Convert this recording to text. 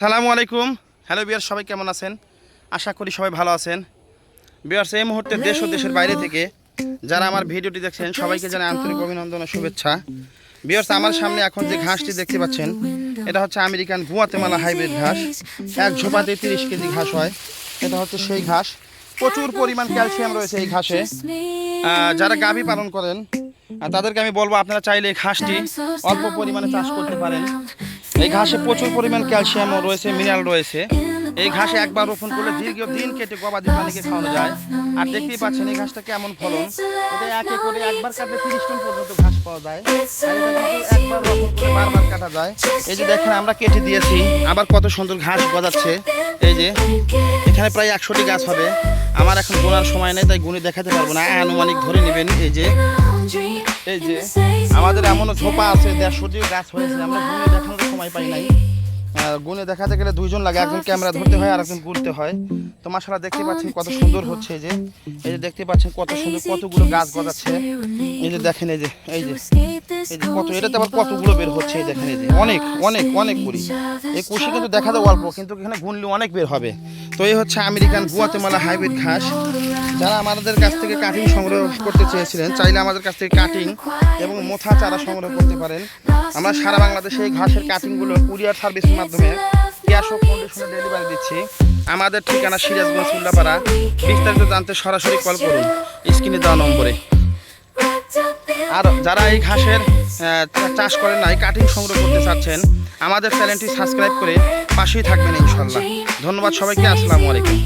সালামু আলাইকুম। হ্যালো বিয়ার সবাই কেমন আছেন? আশা করি সবাই ভালো আছেন। বিয়ার্স এই মুহূর্তে দেশ ও দেশের বাইরে থেকে যারা আমার ভিডিওটি দেখছেন, সবাইকে জানাই আন্তরিক অভিনন্দন ও শুভেচ্ছা। বিয়ার্স আমার সামনে এখন যে ঘাসটি দেখতে পাচ্ছেন, এটা হচ্ছে আমেরিকান গুয়াতেমালা হাইব্রিড ঘাস। এক ঝোপাতে তিরিশ কেজি ঘাস হয়। এটা হচ্ছে সেই ঘাস। প্রচুর পরিমাণ ক্যালসিয়াম রয়েছে এই ঘাসে। যারা গাভী পালন করেন, তাদেরকে আমি বলব, আপনারা চাইলে এই ঘাসটি অল্প পরিমাণে চাষ করতে পারেন। এই ঘাসে প্রচুর পরিমাণ ক্যালসিয়ামও রয়েছে, মিনারেল রয়েছে। এই ঘাসে একবার রোপণ করলে দীর্ঘ দিন কেটে গবাদি প্রাণীকে খাওয়ানো যায়। আর দেখতেই পাচ্ছেন এই ঘাসটা কেমন ফলন। এটা একবার তিরিশ পর্যন্ত ঘাস পাওয়া যায়। একবার করে বারবার কাটা এই যে দেখেন, আমরা কেটে দিয়েছি। আবার কত সুন্দর ঘাস গজাচ্ছে। এই যে, এখানে প্রায় একশোটি গাছ হবে। আমার এখন গোনার সময় নেই, তাই গুণে দেখাতে পারব না। আনুমানিক ধরে নেবেন, এই যে। এই যে আমাদের এমনও ঝোপা আছে দেড়শোটি গাছ হয়েছে আমরা গুনে দেখানোর সময় পাই নাই। গুনে দেখাতে গেলে দুইজন লাগে একজন ক্যামেরা ধরতে হয় আর একজন গুনতে হয়। তো মাসালা দেখতে পাচ্ছেন কত সুন্দর হচ্ছে এই যে। এই যে দেখতে পাচ্ছেন কত সুন্দর কতগুলো গাছ গজাচ্ছে। এই যে দেখেন এই যে এই যে। কত এটাতে আবার কতগুলো বের হচ্ছে দেখেন এই যে অনেক অনেক অনেক কুড়ি এই কুশি কিন্তু দেখা যায় অল্প কিন্তু এখানে গুনলে অনেক বের হবে। তো এই হচ্ছে আমেরিকান গুয়াতেমালা হাইব্রিড ঘাস। যারা আমাদের কাছ থেকে কাটিং সংগ্রহ করতে চেয়েছিলেন চাইলে আমাদের কাছ থেকে কাটিং এবং মোথা চারা সংগ্রহ করতে পারেন। আমরা সারা বাংলাদেশে এই ঘাসের কাটিংগুলো কুরিয়ার সার্ভিসের মাধ্যমে ক্যাশ অফ কন্ডিশনে ডেলিভারি দিচ্ছি। আমাদের ঠিকানা সিরাজগঞ্জ উল্লাপাড়া বিস্তারিত জানতে সরাসরি কল করুন। স্ক্রিনে দেওয়া নম্বরে। আর যারা এই ঘাসের চাষ করেন না এই কাটিং সংগ্রহ করতে চাচ্ছেন, আমাদের চ্যানেলটি সাবস্ক্রাইব করে পাশেই থাকবেন ইনশাল্লাহ। ধন্যবাদ সবাইকে, আসসালামু আলাইকুম।